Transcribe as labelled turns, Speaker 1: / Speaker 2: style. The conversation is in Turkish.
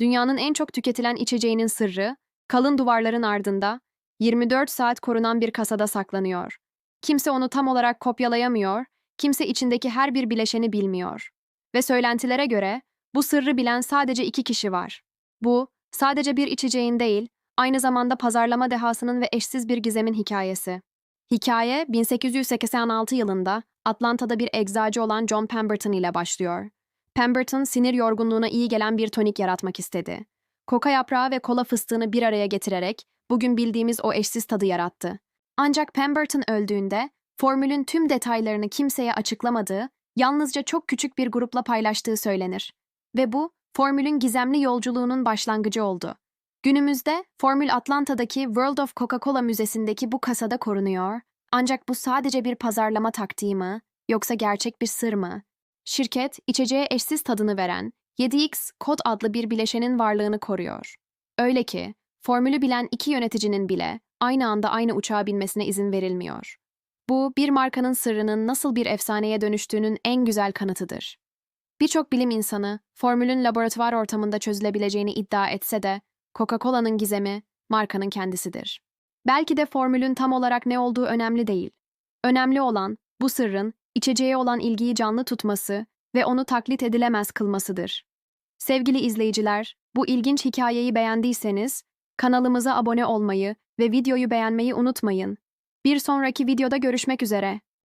Speaker 1: dünyanın en çok tüketilen içeceğinin sırrı, kalın duvarların ardında, 24 saat korunan bir kasada saklanıyor. Kimse onu tam olarak kopyalayamıyor, kimse içindeki her bir bileşeni bilmiyor. Ve söylentilere göre, bu sırrı bilen sadece iki kişi var. Bu, sadece bir içeceğin değil, aynı zamanda pazarlama dehasının ve eşsiz bir gizemin hikayesi. Hikaye, 1886 yılında Atlanta'da bir eczacı olan John Pemberton ile başlıyor. Pemberton, sinir yorgunluğuna iyi gelen bir tonik yaratmak istedi. Koka yaprağı ve kola fıstığını bir araya getirerek bugün bildiğimiz o eşsiz tadı yarattı. Ancak Pemberton öldüğünde formülün tüm detaylarını kimseye açıklamadığı, yalnızca çok küçük bir grupla paylaştığı söylenir. Ve bu, formülün gizemli yolculuğunun başlangıcı oldu. Günümüzde Formül Atlanta'daki World of Coca-Cola Müzesi'ndeki bu kasada korunuyor. Ancak bu sadece bir pazarlama taktiği mi, yoksa gerçek bir sır mı? Şirket, içeceğe eşsiz tadını veren 7X kod adlı bir bileşenin varlığını koruyor. Öyle ki, formülü bilen iki yöneticinin bile aynı anda aynı uçağa binmesine izin verilmiyor. Bu, bir markanın sırrının nasıl bir efsaneye dönüştüğünün en güzel kanıtıdır. Birçok bilim insanı, formülün laboratuvar ortamında çözülebileceğini iddia etse de, Coca-Cola'nın gizemi, markanın kendisidir. Belki de formülün tam olarak ne olduğu önemli değil. Önemli olan, bu sırrın, içeceğe olan ilgiyi canlı tutması ve onu taklit edilemez kılmasıdır. Sevgili izleyiciler, bu ilginç hikayeyi beğendiyseniz, kanalımıza abone olmayı ve videoyu beğenmeyi unutmayın. Bir sonraki videoda görüşmek üzere.